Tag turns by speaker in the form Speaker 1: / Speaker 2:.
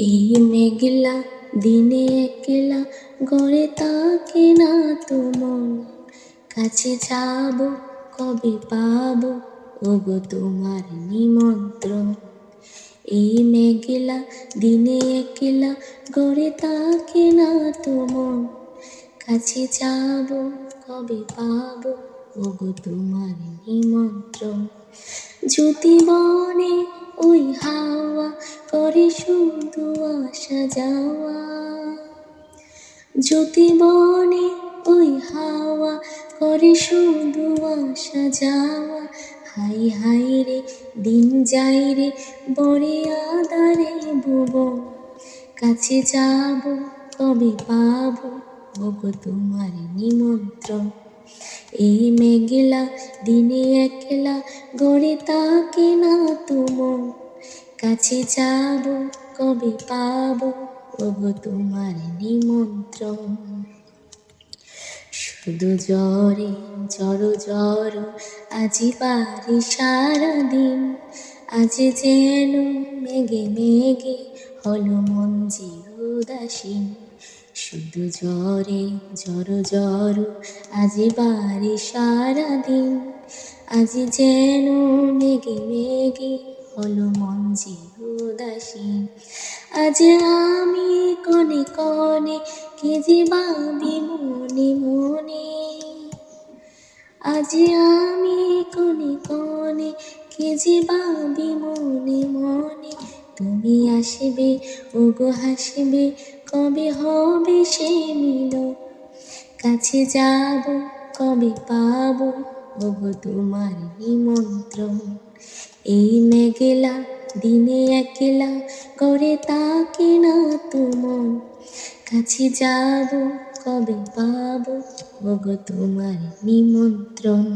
Speaker 1: এই মেঘলা দিনে একলা গড়ে তাকে না তোমার কাছে যাব, কবে পাবো? ওগো তোমার নিমন্ত্রণ। এই মেঘলা দিনে একলা গড়ে তাকে না তোমার কাছে যাব, কবে পাবো? ওগো তোমার নিমন্ত্রণ। জ্যোতি বনে ওই হাওয়া করে শুধু আসা যাওয়া। জ্যোতি বনে ওই হাওয়া করে শুধু আসা যাওয়া, হাই হাই রে, দিন যাই রে বরে আদারে বুব কাছে যাব, কবে পাবো ওগো তোমার নিমন্ত্রণ। এই মেঘলা, দিনে একলা, গড়ে তাকে না কাছে যাব, কবে পাব? ওগো তোমার নিমন্ত্রণ। শুধু জ্বরে, জ্বর জ্বর, আজি পারি সারাদিন। আজ যেন মেঘে মেঘে হলো মন যে উদাসীন। শুধু জ্বরে, জ্বর জ্বর, আজি বাড়ি সারাদিন। আজ যেন মেঘে মেঘে হলো মন উদাসীন আজ আমি কনে কনে কে যে ভাবি মনে মনে। আজ আমি কনে কনে কে যে ভাবি মনে মনে। তুমি আসবে, ওগো হাসবে, কবে হবে সে মিল কাছে যাব, কবে পাবো? ওগো তোমার নিমন্ত্রণ। এই মেঘেলা দিনে একলা করে তাকে না তোমার কাছে যাব, কবে পাবো ওগো তোমার নিমন্ত্রণ।